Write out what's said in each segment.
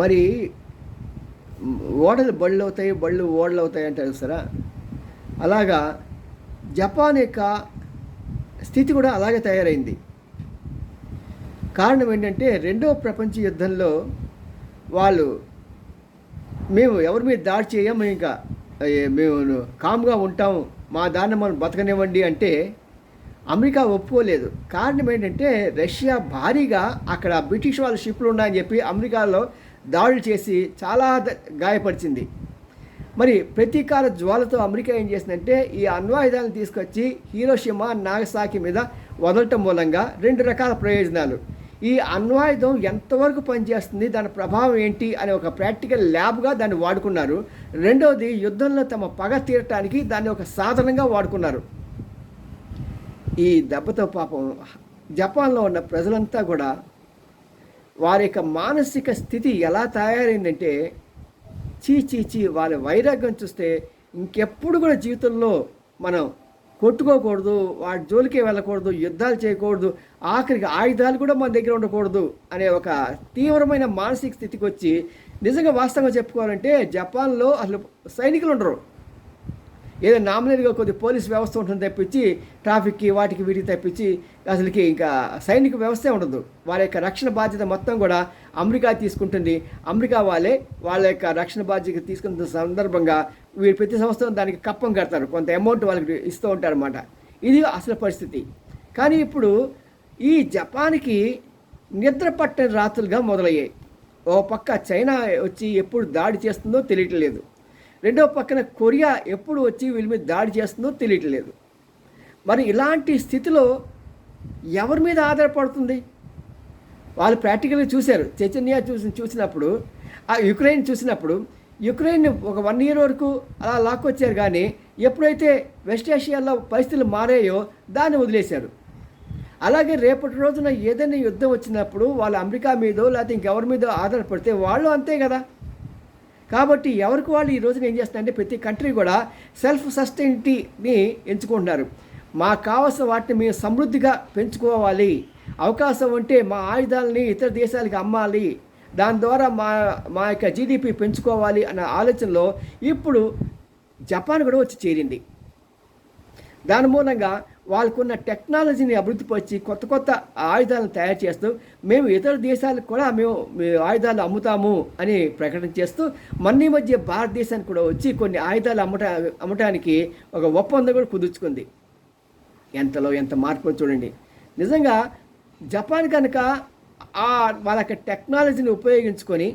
మరి ఓడలు బళ్ళు అవుతాయి బళ్ళు ఓడలు అవుతాయి అంటారు సరా? అలాగా జపాన్ యొక్క స్థితి కూడా అలాగే తయారైంది. కారణం ఏంటంటే రెండవ ప్రపంచ యుద్ధంలో వాళ్ళు మేము ఎవరి మీద దాడి చేయము ఇంకా మేము కామ్గా ఉంటాము మా దాన్ని మనం బతకనివ్వండి అంటే అమెరికా ఒప్పుకోలేదు. కారణం ఏంటంటే రష్యా భారీగా అక్కడ బ్రిటిష్ వాళ్ళ షిప్లు ఉన్నాయని చెప్పి అమెరికాలో దాడులు చేసి చాలా గాయపరిచింది. మరి ప్రతీకార జ్వాలతో అమెరికా ఏం చేసిందంటే ఈ అణ్వాయుధాలను తీసుకొచ్చి హీరోషిమా నాగసాకి మీద వదలటం మూలంగా రెండు రకాల ప్రయోజనాలు. ఈ అణ్వాయుధం ఎంతవరకు పనిచేస్తుంది దాని ప్రభావం ఏంటి అనే ఒక ప్రాక్టికల్ ల్యాబ్గా దాన్ని వాడుకున్నారు. రెండవది యుద్ధంలో తమ పగ తీరటానికి దాన్ని ఒక సాధనంగా వాడుకున్నారు. ఈ దెబ్బతో పాపం జపాన్లో ఉన్న ప్రజలంతా కూడా వారి యొక్క మానసిక స్థితి ఎలా తయారైందంటే చీ చీ చీ వాళ్ళ వైరాగ్యం చూస్తే ఇంకెప్పుడు కూడా జీవితంలో మనం కొట్టుకోకూడదు వాటి జోలికే వెళ్ళకూడదు యుద్ధాలు చేయకూడదు ఆఖరికి ఆయుధాలు కూడా మన దగ్గర ఉండకూడదు అనే ఒక తీవ్రమైన మానసిక స్థితికి వచ్చి నిజంగా వాస్తవంగా చెప్పుకోవాలంటే జపాన్లో అసలు సైనికులు ఉండరు. ఏదో నామినల్గా కొద్ది పోలీస్ వ్యవస్థ ఉంటుంది తప్పించి ట్రాఫిక్కి వాటికి వీటికి తప్పించి అసలుకి ఇంకా సైనిక వ్యవస్థే ఉండదు. వారి యొక్క రక్షణ బాధ్యత మొత్తం కూడా అమెరికా తీసుకుంటుంది. అమెరికా వాళ్ళే వాళ్ళ యొక్క రక్షణ బాధ్యత తీసుకున్న సందర్భంగా వీరు ప్రతి సంవత్సరం దానికి కప్పం కడతారు. కొంత అమౌంట్ వాళ్ళకి ఇస్తూ ఉంటారు అనమాట ఇది అసలు పరిస్థితి. కానీ ఇప్పుడు ఈ జపాన్కి నిద్ర పట్టని రాత్రులుగా మొదలయ్యాయి. ఓ పక్క చైనా వచ్చి ఎప్పుడు దాడి చేస్తుందో తెలియట్లేదు. రెండో పక్కన కొరియా ఎప్పుడు వచ్చి వీళ్ళ మీద దాడి చేస్తుందో తెలియట్లేదు. మరి ఇలాంటి స్థితిలో ఎవరి మీద ఆధారపడుతుంది? వాళ్ళు ప్రాక్టికల్గా చూశారు. చైతన్య చూసి చూసినప్పుడు ఆ యుక్రెయిన్ చూసినప్పుడు యుక్రెయిన్ ఒక వన్ ఇయర్ వరకు అలా లాక్కొచ్చారు కానీ ఎప్పుడైతే వెస్ట్ ఏషియాలో పరిస్థితులు మారాయో దాన్ని వదిలేశారు. అలాగే రేపటి రోజున ఏదైనా యుద్ధం వచ్చినప్పుడు వాళ్ళు అమెరికా మీదో లేకపోతే ఇంకెవరి మీద ఆధారపడితే వాళ్ళు అంతే కదా. కాబట్టి ఎవరికి వాళ్ళు ఈ రోజున ఏం చేస్తున్నారంటే ప్రతి కంట్రీ కూడా సెల్ఫ్ సస్టైనిటీని ఎంచుకుంటున్నారు. మాకు కావాల్సిన వాటిని మేము సమృద్ధిగా పెంచుకోవాలి. అవకాశం ఉంటే మా ఆయుధాలని ఇతర దేశాలకు అమ్మాలి. దాని ద్వారా మా మా యొక్క జీడిపి పెంచుకోవాలి అన్న ఆలోచనలో ఇప్పుడు జపాన్ కూడా వచ్చి చేరింది. దాని మూలంగా వాళ్ళకున్న టెక్నాలజీని అభివృద్ధిపరిచి కొత్త కొత్త ఆయుధాలను తయారు చేస్తూ మేము ఇతర దేశాలకు కూడా మేము ఆయుధాలు అమ్ముతాము అని ప్రకటన చేస్తూ మన్ని మధ్య భారతదేశానికి కూడా వచ్చి కొన్ని ఆయుధాలు అమ్మట అమ్మటానికి ఒక ఒప్పందం కూడా కుదుర్చుకుంది. ఎంతలో ఎంత మార్పు చూడండి. నిజంగా జపాన్ కనుక ఆ వాళ్ళ యొక్క టెక్నాలజీని ఉపయోగించుకొని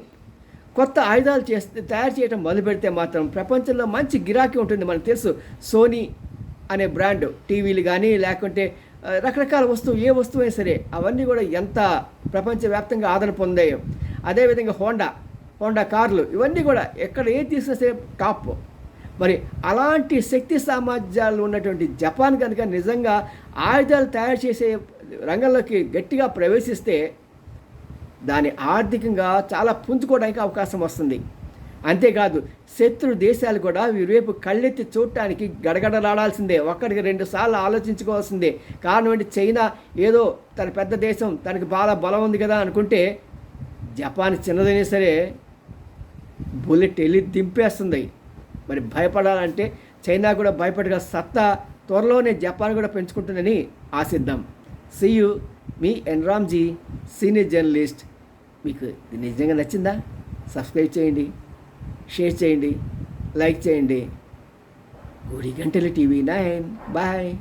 కొత్త ఆయుధాలు చేస్తే తయారు చేయడం మొదలు పెడితే మాత్రం ప్రపంచంలో మంచి గిరాకీ ఉంటుంది. మనకు తెలుసు సోనీ అనే బ్రాండ్ టీవీలు కానీ లేకుంటే రకరకాల వస్తువు ఏ వస్తువు అయినా సరే అవన్నీ కూడా ఎంత ప్రపంచవ్యాప్తంగా ఆదరణ పొందాయో అదేవిధంగా హోండా హోండా కార్లు ఇవన్నీ కూడా ఎక్కడ ఏది తీసినా సరే టాప్. మరి అలాంటి శక్తి సామర్థ్యాలు ఉన్నటువంటి జపాన్ కనుక నిజంగా ఆయుధాలు తయారు చేసే రంగంలోకి గట్టిగా ప్రవేశిస్తే దాని ఆర్థికంగా చాలా పుంజుకోవడానికి అవకాశం వస్తుంది. అంతేకాదు శత్రు దేశాలు కూడా వీరివైపు కళ్ళెత్తి చూడటానికి గడగడలాడాల్సిందే. ఒక్కడికి రెండు సార్లు ఆలోచించుకోవాల్సిందే. కారణం ఏంటి? చైనా ఏదో తన పెద్ద దేశం తనకి బాగా బలం ఉంది కదా అనుకుంటే జపాన్ చిన్నదైనా సరే బుల్లెట్ వెళ్ళి దింపేస్తుంది. మరి భయపడాలంటే చైనా కూడా భయపడగల సత్తా త్వరలోనే జపాన్ కూడా పెంచుకుంటుందని ఆశిద్దాం. సియు మీ ఎన్రామ్జీ సీనియర్ జర్నలిస్ట్. మీకు ఇది నిజంగా నచ్చిందా? సబ్స్క్రైబ్ చేయండి. షేర్ చేయండి లైక్ చేయండి. గుడి గంటల టీవీ నైన్ బాయ్.